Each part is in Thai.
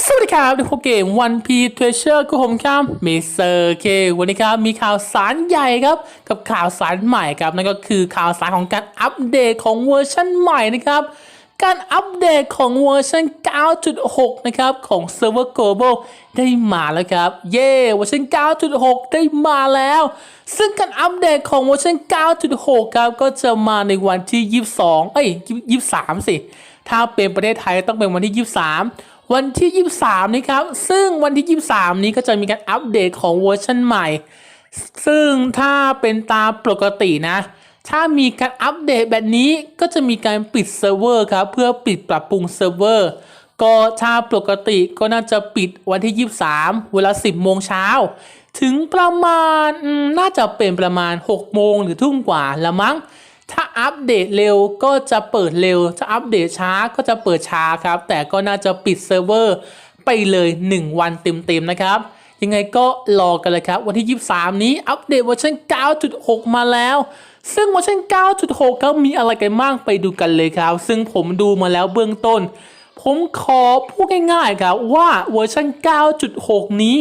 สวัสดีครับในโปรเกม One Piece Treasure กับผมครับมิสเตอร์เควันนี้ครับมีข่าวสารใหญ่ครับ กับข่าวสารใหม่ครับ นั่นก็คือข่าวสารของการอัปเดตของเวอร์ชันใหม่นะครับการอัปเดตของเวอร์ชัน 9.6 นะครับของ Server Global ได้มาแล้วครับ เย้เวอร์ชัน 9.6 ได้มาแล้ว ซึ่งการอัปเดตของเวอร์ชัน 9.6 ครับก็จะมาในวันที่ 22 เอ้ย 23 สิ ถ้าเป็นประเทศไทยต้องเป็นวันที่ 23 วันที่ 23 นี้ครับ ซึ่งวันที่ 23 นี้ก็จะมีการอัปเดตของเวอร์ชันใหม่ ซึ่งถ้าเป็นตามปกตินะ ถ้ามีการอัปเดตแบบนี้ก็จะมีการปิดเซิร์ฟเวอร์ครับ เพื่อปิดปรับปรุงเซิร์ฟเวอร์ก็ถ้าปกติก็น่าจะปิดวันที่ 23 เวลา 10 โมงเช้า ถึงประมาณน่าจะเป็นประมาณ 6 โมงหรือทุ่มกว่าละมั้ง ถ้าอัปเดตเร็วก็จะเปิดเร็ว ถ้าอัปเดตช้าก็จะเปิดช้าครับ แต่ก็น่าจะปิดเซิร์ฟเวอร์ไปเลย 1 วันเต็มๆนะครับ ยังไงก็รอกันเลยครับ วันที่ 23 นี้อัปเดตเวอร์ชัน9.6 มาแล้ว ซึ่งเวอร์ชัน9.6ครับมีอะไรกันบ้างไปดูกันเลยครับ ซึ่งผมดูมาแล้วเบื้องต้น ผมขอพูดง่ายๆครับว่าเวอร์ชัน9.6 นี้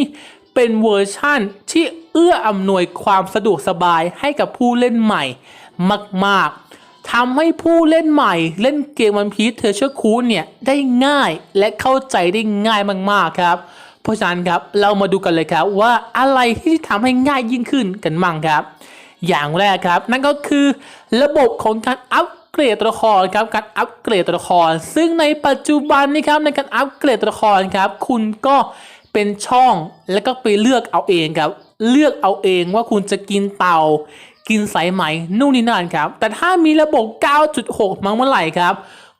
เป็นเวอร์ชันที่เอื้ออำนวยความสะดวกสบายให้กับผู้เล่นใหม่ มาก ๆทำให้ผู้เล่นใหม่เล่นเกมวันพีซเทเชอร์คูเนี่ยได้ง่ายและเข้าใจได้ง่ายมาก ๆ ครับ เพราะฉะนั้นครับเรามาดูกันเลยครับว่าอะไรที่ทำให้ง่ายยิ่งขึ้นกันมั่งครับ อย่างแรกครับ นั่นก็คือระบบของการอัปเกรดตัวละครครับการอัปเกรดตัวละคร ซึ่งในปัจจุบันนี้ครับในการอัปเกรดตัวละครครับ คุณก็เป็นช่องแล้วก็ไปเลือกเอาเองครับ เลือกเอาเองว่าคุณจะกินเต่า กินสายไหมนู่นนี่นั่นครับ แต่ถ้ามีระบบ 9.6มาเมื่อไหร่ครับ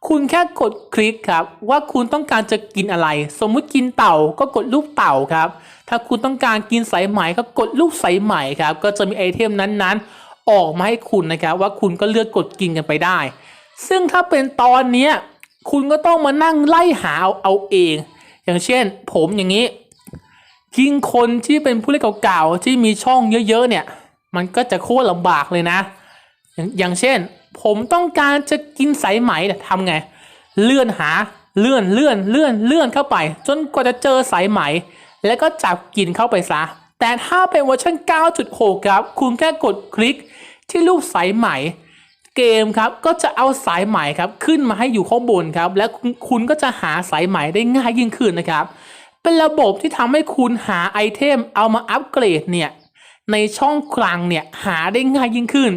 คุณแค่กดคลิกครับ ว่าคุณต้องการจะกินอะไร สมมุติกินเต่าก็กดรูปเต่าครับ ถ้าคุณต้องการกินสายไหมก็กดรูปสายไหมครับ ก็จะมีไอเทมนั้นๆ ออกมาให้คุณนะครับ ว่าคุณก็เลือกกดกินกันไปได้ ซึ่งถ้าเป็นตอนนี้คุณก็ต้องมานั่งไล่หาเอาเอาเอง อย่างเช่น ผมอย่างนี้ยิ่งคนที่เป็นผู้เล่นเก่าๆที่มีช่องเยอะๆเนี่ย มันก็จะโคตรลำบากเลยนะอย่างอย่างเช่น ผมต้องการจะกินสายไหมทำไง เลื่อนหาเลื่อนเลื่อนเลื่อนเลื่อนเข้าไป จนกว่าจะเจอสายไหม แล้วก็จับกินเข้าไปซะ แต่ถ้าเป็นเวอร์ชัน9.6 ครับ คุณแค่กดคลิกที่รูปสายไหม เกมครับก็จะเอาสายไหมครับขึ้นมาให้อยู่ข้างบนครับ และคุณคุณก็จะหาสายไหมได้ง่ายยิ่งขึ้นนะครับ เป็นระบบที่ทำให้คุณหาไอเทมเอามาอัปเกรดเนี่ย ในช่องกลางเนี่ยหาได้ง่ายยิ่งขึ้น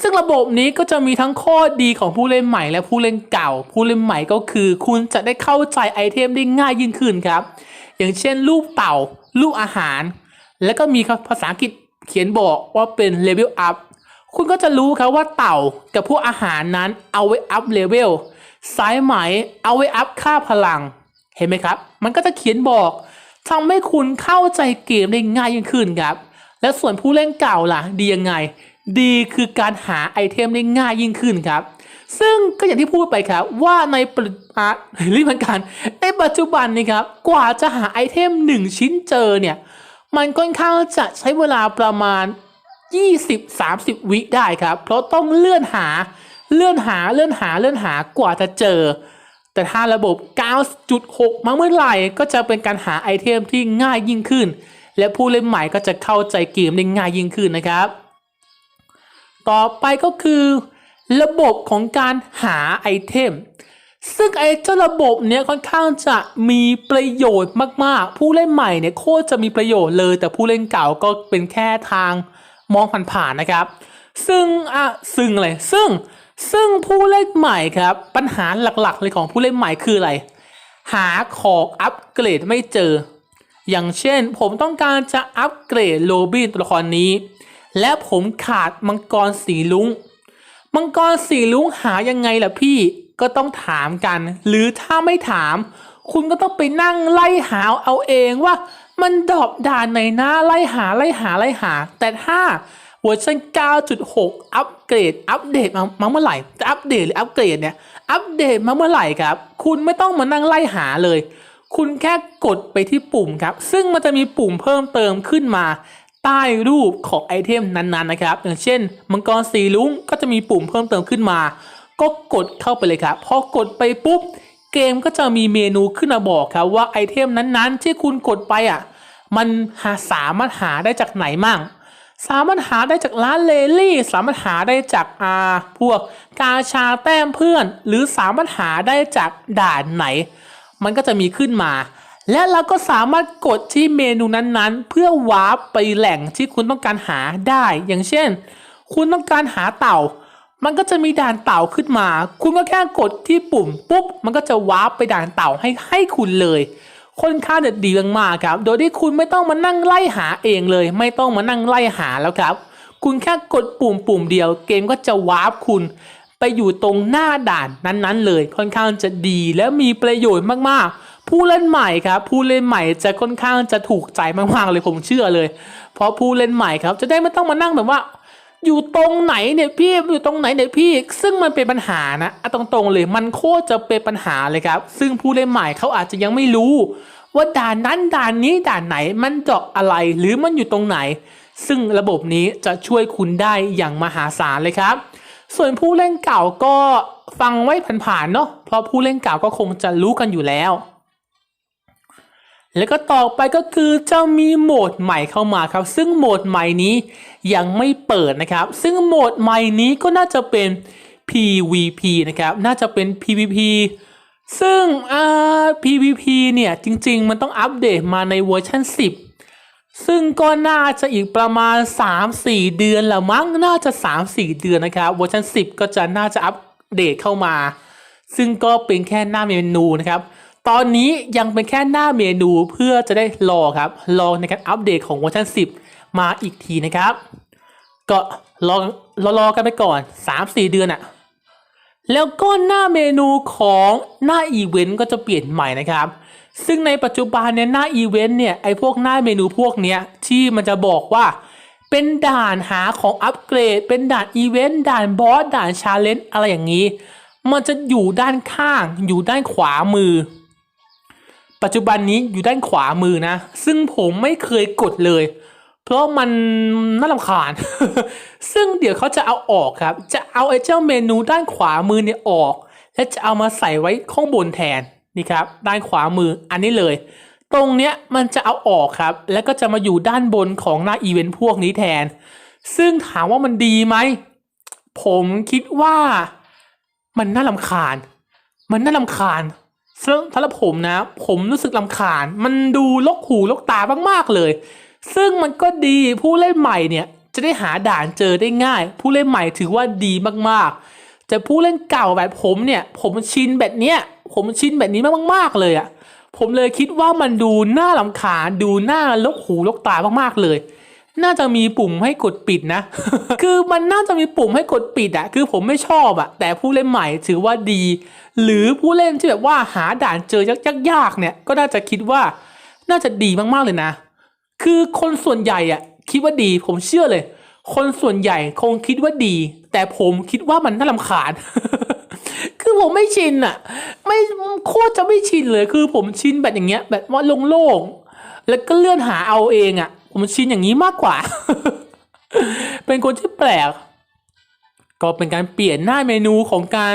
ซึ่งระบบนี้ก็จะมีทั้งข้อดีของผู้เล่นใหม่และผู้เล่นเก่า ผู้เล่นใหม่ก็คือ คุณจะได้เข้าใจไอเทมได้ง่ายยิ่งขึ้นครับ อย่างเช่นรูปเต่า รูปอาหาร แล้วก็มีภาษาอังกฤษเขียนบอกว่าเป็น level up คุณก็จะรู้ครับว่าเต่ากับพวกอาหารนั้นเอาไว้อัพเลเวลสายไหมเอาไว้อัพค่าพลัง เห็นไหมครับ มันก็จะเขียนบอกทำให้คุณเข้าใจเกมได้ง่ายยิ่งขึ้นครับ และส่วนผู้เล่นเก่าล่ะ ดียังไง ดีคือการหาไอเทมได้ง่ายยิ่งขึ้นครับ ซึ่งก็อย่างที่พูดไปครับ ว่าในปริมาณหรือเหมือนกันในปัจจุบันนี้ครับ กว่าจะหาไอเทมหนึ่งชิ้นเจอเนี่ย มันค่อนข้างจะใช้เวลาประมาณ 20-30 วิได้ครับ เพราะต้องเลื่อนหาเลื่อนหาเลื่อนหาเลื่อนหากว่าจะเจอ แต่ถ้าระบบ 9.6 มาเมื่อไหร่ ก็จะเป็นการหาไอเทมที่ง่ายยิ่งขึ้น และผู้เล่นใหม่ก็จะเข้าใจเกมได้ง่ายยิ่งขึ้นนะครับ ต่อไปก็คือ ระบบของการหาไอเทมซึ่งไอ้เจ้าระบบเนี้ยค่อนข้างจะมีประโยชน์มากๆ ผู้เล่นใหม่เนี่ยโคตรจะมีประโยชน์เลย แต่ผู้เล่นเก่าก็เป็นแค่ทางมองผ่านๆนะครับ ซึ่งอะซึ่งอะไรซึ่งซึ่งผู้เล่นใหม่ครับ ปัญหาหลักๆเลยของผู้เล่นใหม่คืออะไร หาของอัปเกรดไม่เจอ อย่างเช่น ผมต้องการจะอัปเกรดโลบี้ตัวละครนี้ และผมขาดมังกรสีลุงมังกรสีลุงหายังไงล่ะพี่ก็ต้องถามกัน หรือถ้าไม่ถาม คุณก็ต้องไปนั่งไล่หาเอาเองว่า มันดอปด่านไหนนะไล่หาไล่หาไล่หา แต่ถ้าเวอร์ชัน9.6 อัปเกรด อัปเดตมามาเมื่อไหร่จะอัปเดตหรืออัปเกรดเนี่ยอัปเดตมาเมื่อไหร่ครับ คุณไม่ต้องมานั่งไล่หาเลย คุณแค่กดไปที่ปุ่มครับ ซึ่งมันจะมีปุ่มเพิ่มเติมขึ้นมาใต้รูปของไอเทมนั้นๆนะครับ อย่างเช่น มังกรสีลุงก็จะมีปุ่มเพิ่มเติมขึ้นมา ก็กดเข้าไปเลยครับ พอกดไปปุ๊บเเกมก็จะมีเมนูขึ้นมาบอกครับว่าไอเทมนั้นๆ ที่คุณกดไปอะ มันหาสามารถหาได้จากไหนมั่ง สามารถหาได้จากร้านเลลี่ สามารถหาได้จากอาพวกกาชาแต้มเพื่อน หรือสามารถหาได้จากด่านไหน มันก็จะมีขึ้นมา และเราก็สามารถกดที่เมนูนั้นๆ เพื่อวาร์ปไปแหล่งที่คุณต้องการหาได้ อย่างเช่น คุณต้องการหาเต่า มันก็จะมีด่านเต่าขึ้นมา คุณก็แค่กดที่ปุ่มปุ๊บ มันก็จะวาร์ปไปด่านเต่าให้ให้คุณเลยค่อนข้างเด็ดดีมากๆครับ โดยที่คุณไม่ต้องมานั่งไล่หาเองเลย ไม่ต้องมานั่งไล่หาแล้วครับ คุณแค่กดปุ่มปุ่มเดียว เกมก็จะวาร์ปคุณ อยู่ตรงหน้าด่านนั้นๆ เลยค่อนข้างจะดีและมีประโยชน์มากๆ ผู้เล่นใหม่ครับผู้เล่นใหม่จะค่อนข้างจะถูกใจมากๆเลยผมเชื่อเลย เพราะผู้เล่นใหม่ครับจะได้ไม่ต้องมานั่งแบบว่าอยู่ตรงไหนเนี่ยพี่อยู่ตรงไหนเนี่ยพี่ ซึ่งมันเป็นปัญหานะอาตรงๆเลยมันโคตรจะเป็นปัญหาเลยครับ ซึ่งผู้เล่นใหม่เขาอาจจะยังไม่รู้ ว่าด่านนั้นด่านนี้ด่านไหนมันเจาะอะไรหรือมันอยู่ตรงไหน ซึ่งระบบนี้จะช่วยคุณได้อย่างมหาศาลเลยครับ ส่วนผู้เล่นเก่าก็ฟังไว้ผ่านๆเนาะเพราะผู้เล่นเก่าก็คงจะรู้กันอยู่แล้ว แล้วก็ต่อไปก็คือจะมีโหมดใหม่เข้ามาครับ ซึ่งโหมดใหม่นี้ยังไม่เปิดนะครับ ซึ่งโหมดใหม่นี้ก็น่าจะเป็น PVP นะครับ น่าจะเป็น PVP ซึ่งอ่า PVP เนี่ยจริง ๆ มันต้องอัปเดตมาในเวอร์ชัน10 ซึ่งก็น่าจะอีกประมาณ 3-4 เดือนละมั้งน่าจะ 3-4 เดือนนะครับเวอร์ชัน10 ก็จะน่าจะอัปเดตเข้ามา ซึ่งก็เป็นแค่หน้าเมนูนะครับ ตอนนี้ยังเป็นแค่หน้าเมนูเพื่อจะได้รอครับรอในการอัปเดตของเวอร์ชัน10 มาอีกทีนะครับ ก็รอรอรอกันไปก่อน 3-4 เดือนอะแล้วก็หน้าเมนูของหน้าอีเวนต์ก็จะเปลี่ยนใหม่นะครับ ซึ่งในปัจจุบันเนี่ยหน้าอีเวนต์เนี่ยไอพวกหน้าเมนูพวกเนี้ยที่มันจะบอกว่า เป็นด่านหาของอัปเกรด เป็นด่านอีเวนต์ด่านบอสด่านชาเลนจ์อะไรอย่างนี้ มันจะอยู่ด้านข้างอยู่ด้านขวามือ ปัจจุบันนี้อยู่ด้านขวามือนะ ซึ่งผมไม่เคยกดเลย เพราะมันน่ารำคาญ ซึ่งเดี๋ยวเขาจะเอาออกครับ จะเอาไอ้เจ้าเมนูด้านขวามือเนี่ยออก และจะเอามาใส่ไว้ข้างบนแทน นี่ครับด้านขวามืออันนี้เลย ตรงเนี้ยมันจะเอาออกครับ แล้วก็จะมาอยู่ด้านบนของหน้าอีเวนต์พวกนี้แทน ซึ่งถามว่ามันดีไหม ผมคิดว่ามันน่ารำคาญ มันน่ารำคาญซึ่งสำหรับผมนะ ผมรู้สึกรำคาญ มันดูลกหูลกตามากๆเลย ซึ่งมันก็ดีผู้เล่นใหม่เนี่ยจะได้หาด่านเจอได้ง่าย ผู้เล่นใหม่ถือว่าดีมากๆ แต่ผู้เล่นเก่าแบบผมเนี่ย ผมชินแบบเนี้ย ผมชินแบบนี้มากๆเลยอะ่ะผมเลยคิดว่ามันดูน่ารำคาญดูน่าลกหูลกตามากๆเลย น่าจะมีปุ่มให้กดปิดนะ คือมันน่าจะมีปุ่มให้กดปิดอะคือผมไม่ชอบอะแต่ผู้เล่นใหม่ถือว่าดี หรือผู้เล่นที่แบบว่าหาด่านเจอยากๆเนี่ย ก็น่าจะคิดว่าน่าจะดีมากๆเลยนะ คือคนส่วนใหญ่อะคิดว่าดีผมเชื่อเลย คนส่วนใหญ่คงคิดว่าดี แต่ผมคิดว่ามันน่ารำคาญ คือผมไม่ชินอะไม่โคตรจะไม่ชินเลย คือผมชินแบบอย่างเงี้ย แบบว่าโล่งๆแล้วก็เลื่อนหาเอาเองอะผมชินอย่างนี้มากกว่า เป็นคนที่แปลก ก็เป็นการเปลี่ยนหน้าเมนูของการ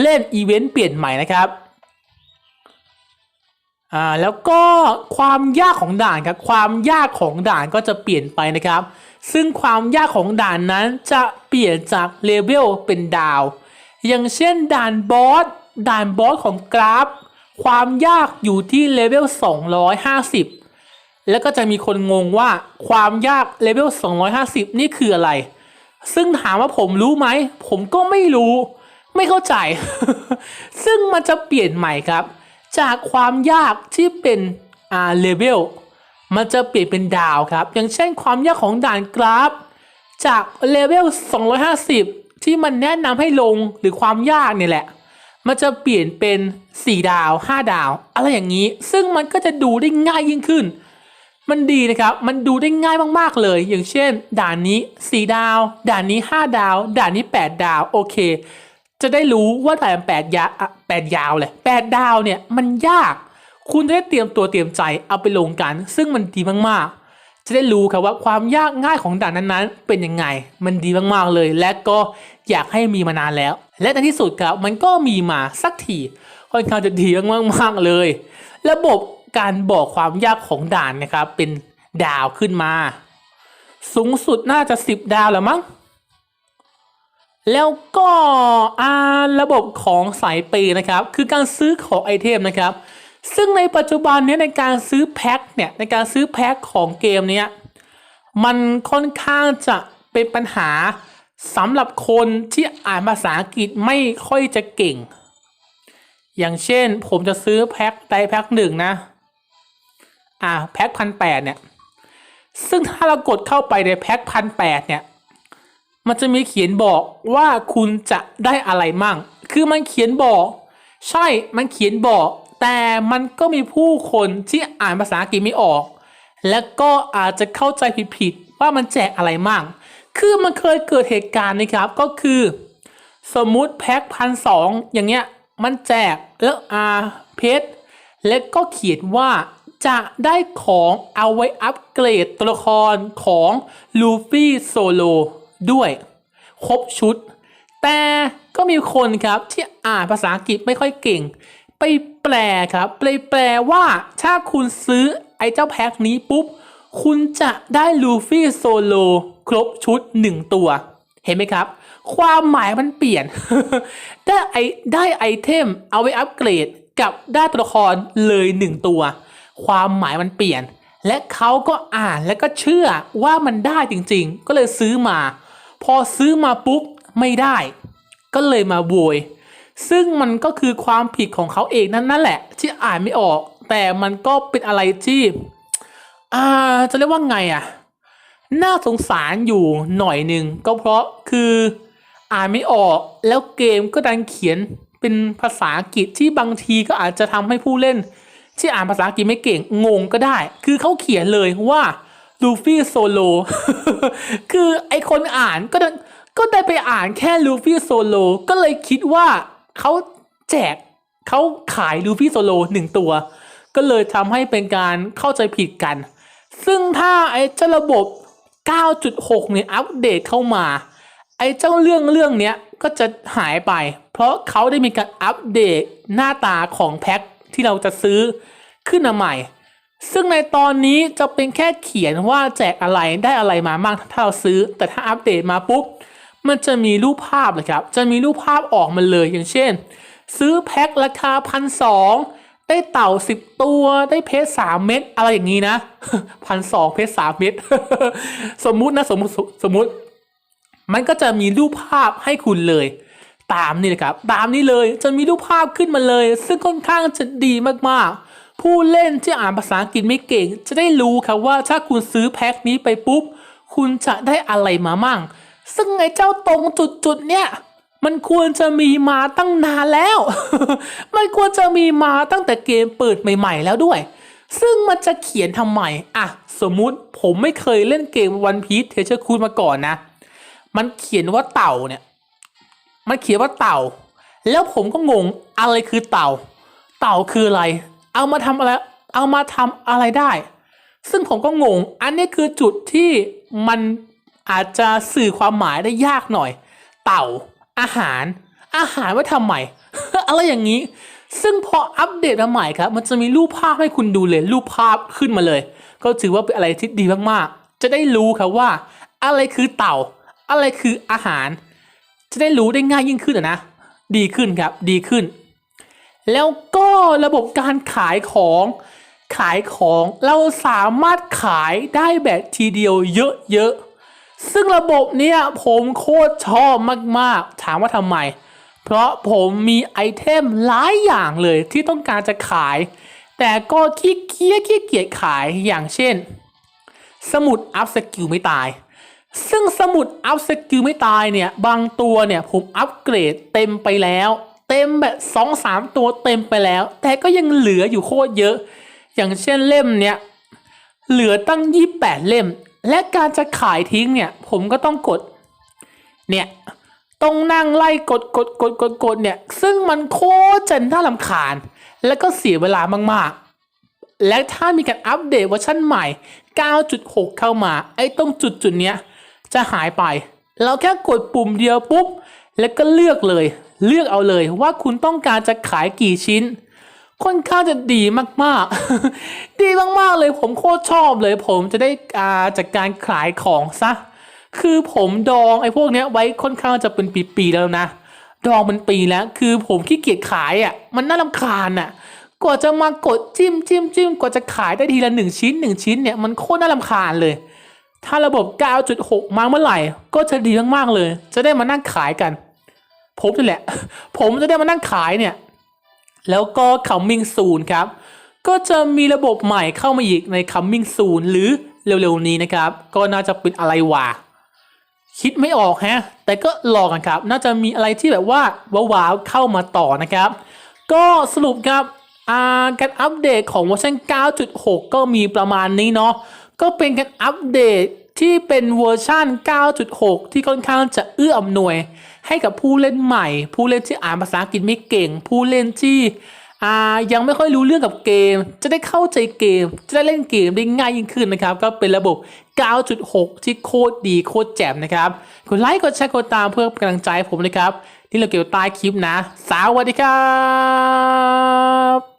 เล่นอีเวนต์เปลี่ยนใหม่นะครับอ่าแล้วก็ความยากของด่านครับความยากของด่านก็จะเปลี่ยนไปนะครับ ซึ่งความยากของด่านนั้นจะเปลี่ยนจากเลเวลเป็นดาว อย่างเช่นด่านบอส ด่านบอสของกราฟ ความยากอยู่ที่เลเวล 250 แล้วก็จะมีคนงงว่าความยากเลเวล 250 นี่คืออะไร ซึ่งถามว่าผมรู้ไหม ผมก็ไม่รู้ ไม่เข้าใจ ซึ่งมันจะเปลี่ยนใหม่ครับ จากความยากที่เป็นอ่าเลเวล มันจะเปลี่ยนเป็นดาวครับ อย่างเช่นความยากของด่านกราฟ จากเลเวล 250 ที่มันแนะนำให้ลงหรือความยากเนี่ยแหละ มันจะเปลี่ยนเป็น 4 ดาว 5 ดาว อะไรอย่างนี้ ซึ่งมันก็จะดูได้ง่ายยิ่งขึ้น มันดีนะครับ มันดูได้ง่ายมากๆเลย อย่างเช่น ด่านนี้ 4 ดาว ด่านนี้ 5 ดาว ด่านนี้ 8 ดาว โอเค จะได้รู้ว่าด่าน8ยาอะ8ยาวเลย8ดาวเนี่ยมันยาก คุณจะได้เตรียมตัวเตรียมใจเอาไปลงกัน ซึ่งมันดีมากๆ จะได้รู้ครับว่าความยากง่ายของด่านนั้นๆ เป็นยังไง มันดีมากๆเลย และก็อยากให้มีมานานแล้ว และในที่สุดครับมันก็มีมาสักทีค่อนข้างจะดีมากๆเลย ระบบการบอกความยากของด่านนะครับเป็นดาวขึ้นมา สูงสุดน่าจะ 10 ดาวแล้วมั้งแล้วก็อ่าระบบของสายเปย์นะครับ คือการซื้อของไอเทมนะครับ ซึ่งในปัจจุบันเนี้ในการซื้อแพ็คเนี่ยในการซื้อแพ็คของเกมเนี้ยมันค่อนข้างจะเป็นปัญหาสำหรับคนที่อ่านภาษาอังกฤษไม่ค่อยจะเก่ง อย่างเช่นผมจะซื้อแพ็คใดแพ็คหนึ่งนะ อ่าแพ็คพันแปดเนี่ย ซึ่งถ้าเรากดเข้าไปในแพ็คพันแปดเนี่ย มันจะมีเขียนบอกว่าคุณจะได้อะไรมั่ง คือมันเขียนบอก ใช่ มันเขียนบอก แต่มันก็มีผู้คนที่อ่านภาษาอังกฤษไม่ออก และก็อาจจะเข้าใจผิดๆว่ามันแจกอะไรมั่ง คือมันเคยเกิดเหตุการณ์นะครับ ก็คือ สมมุติแพ็คพันสองอย่างเงี้ย มันแจกแล้วอาเพชรและก็เขียนว่าจะได้ของเอาไว้อัปเกรดตัวละครของลูฟี่โซโลด้วย ครบชุด แต่ก็มีคนครับที่อ่านภาษาอังกฤษไม่ค่อยเก่ง ไปแปลครับไปแปลว่า ถ้าคุณซื้อไอ้เจ้าแพ็คนี้ปุ๊บ คุณจะได้ลูฟี่โซโลครบชุด 1 ตัว เห็นไหมครับ ความหมายมันเปลี่ยน ได้ไอได้ไอเทมเอาไว้อัปเกรดกับได้ตัวละครเลย 1 ตัว ความหมายมันเปลี่ยน และเขาก็อ่านและก็เชื่อว่ามันได้จริงๆ ก็เลยซื้อมา พอซื้อมาปุ๊บไม่ได้ ก็เลยมาโวย ซึ่งมันก็คือความผิดของเขาเองนั่นนั่นแหละ ที่อ่านไม่ออก แต่มันก็เป็นอะไรที่อ่าจะเรียกว่าไงอะน่าสงสารอยู่หน่อยหนึ่งก็เพราะคืออ่านไม่ออกแล้วเกมก็ดันเขียนเป็นภาษาอังกฤษที่บางทีก็อาจจะทำให้ผู้เล่น ที่อ่านภาษาอังกฤษไม่เก่งงงก็ได้ คือเขาเขียนเลยว่าลูฟี่โซโลคือไอคนอ่านก็ได้ก็ได้ไปอ่านแค่ลูฟี่โซโลก็เลยคิดว่า เขาแจกเขาขายลูฟี่โซโลหนึ่งตัว ก็เลยทำให้เป็นการเข้าใจผิดกัน ซึ่งถ้าไอ้เจ้าระบบ 9.6 เนี่ยอัปเดตเข้ามา ไอ้เจ้าเรื่องเรื่องเนี้ยก็จะหายไป เพราะเขาได้มีการอัปเดตหน้าตาของแพ็คที่เราจะซื้อขึ้นมาใหม่ ซึ่งในตอนนี้จะเป็นแค่เขียนว่าแจกอะไรได้อะไรมาบ้างถ้าเราซื้อ แต่ถ้าอัปเดตมาปุ๊บ มันจะมีรูปภาพเลยครับ จะมีรูปภาพออกมาเลยอย่างเช่น ซื้อแพ็คราคาพันสองได้เต่าสิบตัวได้เพชรสามเม็ดอะไรอย่างนี้นะพันสองเพชรสามเม็ดสมมุตินะสมมุติสมมุติ มันก็จะมีรูปภาพให้คุณเลย ตามนี่เลยครับ ตามนี้เลยจะมีรูปภาพขึ้นมาเลย ซึ่งค่อนข้างจะดีมากๆ ผู้เล่นที่อ่านภาษาอังกฤษไม่เก่ง จะได้รู้ครับว่าถ้าคุณซื้อแพ็คนี้ไปปุ๊บ คุณจะได้อะไรมามั่ง ซึ่งไอ้เจ้าตรงจุดๆเนี่ยมันควรจะมีมาตั้งนานแล้ว มันควรจะมีมาตั้งแต่เกมเปิดใหม่ ๆ แล้วด้วย ซึ่งมันจะเขียนทำไมอะสมมุติผมไม่เคยเล่นเกมวันพีทเทเชอร์คูดมาก่อนนะ มันเขียนว่าเต่าเนี่ย มันเขียนว่าเต่า แล้วผมก็งงอะไรคือเต่า เต่าคืออะไร เอามาทำอะไร เอามาทำอะไรได้ ซึ่งผมก็งง อันนี้คือจุดที่มัน อาจจะสื่อความหมายได้ยากหน่อย เต่า อาหาร อาหารไว้ทำไมอะไรอย่างนี้ ซึ่งพออัปเดตมาใหม่ครับ มันจะมีรูปภาพให้คุณดูเลยรูปภาพขึ้นมาเลย ก็ถือว่าเป็นอะไรที่ดีมากๆ จะได้รู้ครับว่า อะไรคือเต่า อะไรคืออาหาร จะได้รู้ได้ง่ายยิ่งขึ้นนะ ดีขึ้นครับ ดีขึ้น แล้วก็ระบบการขายของขายของเราสามารถขายได้แบบทีเดียวเยอะๆ ซึ่งระบบเนี้ยผมโคตรชอบมากๆ ถามว่าทำไม เพราะผมมีไอเทมหลายอย่างเลยที่ต้องการจะขาย แต่ก็ขี้เกียจขี้เกียจขายอย่างเช่น สมุดอัพสกิลไม่ตาย ซึ่งสมุดอัพสกิลไม่ตายเนี่ย บางตัวเนี่ยผมอัปเกรดเต็มไปแล้ว เต็มแบบสองสามตัวเต็มไปแล้ว แต่ก็ยังเหลืออยู่โคตรเยอะ อย่างเช่นเล่มเนี่ยเหลือตั้ง 28 เล่ม และการจะขายทิ้งเนี่ย ผมก็ต้องกด เนี่ยต้องนั่งไล่กดกดกดกดกดเนี่ย ซึ่งมันโคตรจะน่าลำคาญ และก็เสียเวลามากๆ และถ้ามีการอัปเดตเวอร์ชันใหม่ 9.6 เข้ามา ไอ้ตรงจุดจุดๆเนี้ย จะหายไป เราแค่กดปุ่มเดียวปุ๊บ แล้วก็เลือกเลย เลือกเอาเลยว่าคุณต้องการจะขายกี่ชิ้น ค่อนข้างจะดีมากๆ ดีมากๆเลยผมโคตรชอบเลย ผมจะได้อ่าจากการขายของซะ คือผมดองไอ้พวกเนี้ยไว้ค่อนข้างจะเป็นปีๆแล้วนะ ดองเป็นปีแล้ว คือผมขี้เกียจขายอะ มันน่ารำคาญอะ กว่าจะมากดจิ้มจิ้มจิ้มกว่าจะขายได้ทีละหนึ่งชิ้นหนึ่งชิ้นเนี่ยมันโคตรน่ารำคาญเลย ถ้าระบบ 9.6 มาเมื่อไหร่ ก็จะดีมากๆเลย จะได้มานั่งขายกัน ผมนี่แหละ ผมจะได้มานั่งขายเนี่ย แล้วก็ coming soon ครับ ก็จะมีระบบใหม่เข้ามาอีกใน coming soon หรือเร็วๆนี้นะครับ ก็น่าจะเป็นอะไรวะคิดไม่ออกฮะ แต่ก็รอกันครับ น่าจะมีอะไรที่แบบว่าว้าวๆเข้ามาต่อนะครับ ก็สรุปครับการอัปเดตของเวอร์ชัน9.6 ก็มีประมาณนี้เนาะ ก็เป็นการอัปเดตที่เป็นเวอร์ชัน9.6 ที่ค่อนข้างจะเอื้ออำนวย ให้กับผู้เล่นใหม่ ผู้เล่นที่อ่านภาษาอังกฤษไม่เก่ง ผู้เล่นที่ยังไม่ค่อยรู้เรื่องกับเกม จะได้เข้าใจเกม จะได้เล่นเกมได้ง่ายยิ่งขึ้นนะครับ ก็เป็นระบบ 9.6 ที่โคตรดีโคตรแจ่มนะครับกดไลค์กดแชร์กดตามเพื่อเป็นกำลังใจใผมนะครับ ที่เราเกี่ยวใต้คลิปนะ สวัสดีครับ